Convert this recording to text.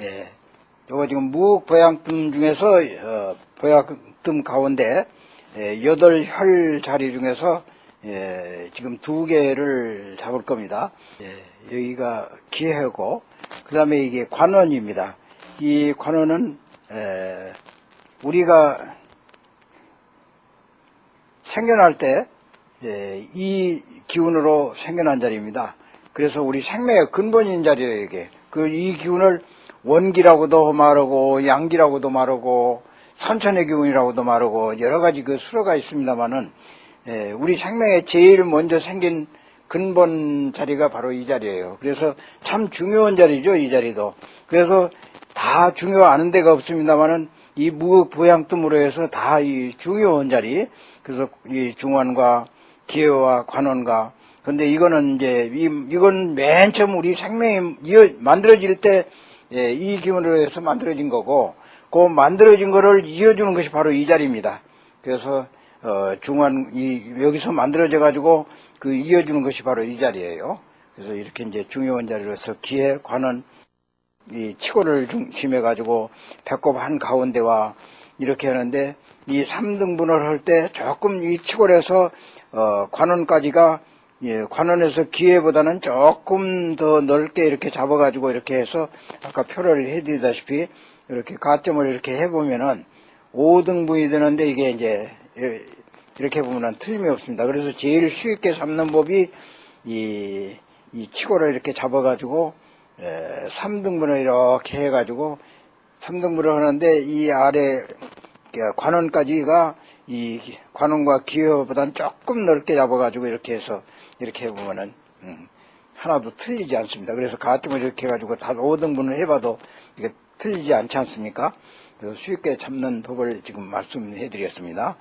예. 요거 지금 무역 보양뜸 중에서 어, 보양뜸 가운데 예, 여덟 혈 자리 중에서 예, 지금 두 개를 잡을 겁니다. 예, 여기가 기회고 그 다음에 이게 관원입니다. 이 관원은 에, 우리가 생겨날 때 이 기운으로 생겨난 자리입니다. 그래서 우리 생명의 근본인 자리예요, 이게. 그 이 기운을 원기라고도 말하고 양기라고도 말하고 선천의 기운이라고도 말하고 여러 가지 그 수로가 있습니다만은 예, 우리 생명에 제일 먼저 생긴 근본 자리가 바로 이 자리예요. 그래서 참 중요한 자리죠, 이 자리도. 그래서 다 중요하는 데가 없습니다만은 이 무부양뜸으로 해서 다 이 중요한 자리. 그래서 이 중원과 기회와 관원과 근데 이거는 이제 이, 이건 맨 처음 우리 생명이 이어, 만들어질 때 예, 이 기운으로 해서 만들어진 거고 그 만들어진 거를 이어주는 것이 바로 이 자리입니다. 그래서 어, 중원 이 여기서 만들어져 가지고 그 이어주는 것이 바로 이 자리예요. 그래서 이렇게 이제 중요한 자리로서 기회 관원 이 치고를 중심해 가지고 배꼽 한 가운데와 이렇게 하는데 이 3등분을 할 때 조금 이 치골에서 어, 관원까지가 예, 관원에서 기회보다는 조금 더 넓게 이렇게 잡아가지고 이렇게 해서 아까 표를 해드리다시피 이렇게 가점을 이렇게 해보면은 5등분이 되는데 이게 이제 이렇게 보면은 틀림이 없습니다. 그래서 제일 쉽게 잡는 법이 이, 이 치고를 이렇게 잡아가지고 에, 3등분을 이렇게 해가지고 3등분을 하는데 이 아래 관원까지가 이 관원과 기회보다는 조금 넓게 잡아가지고 이렇게 해서 이렇게 해보면은 음, 하나도 틀리지 않습니다. 그래서 가점을 이렇게 해가지고 다 5등분을 해봐도 이게 틀리지 않지 않습니까? 그래서 쉽게 잡는 법을 지금 말씀해 드렸습니다.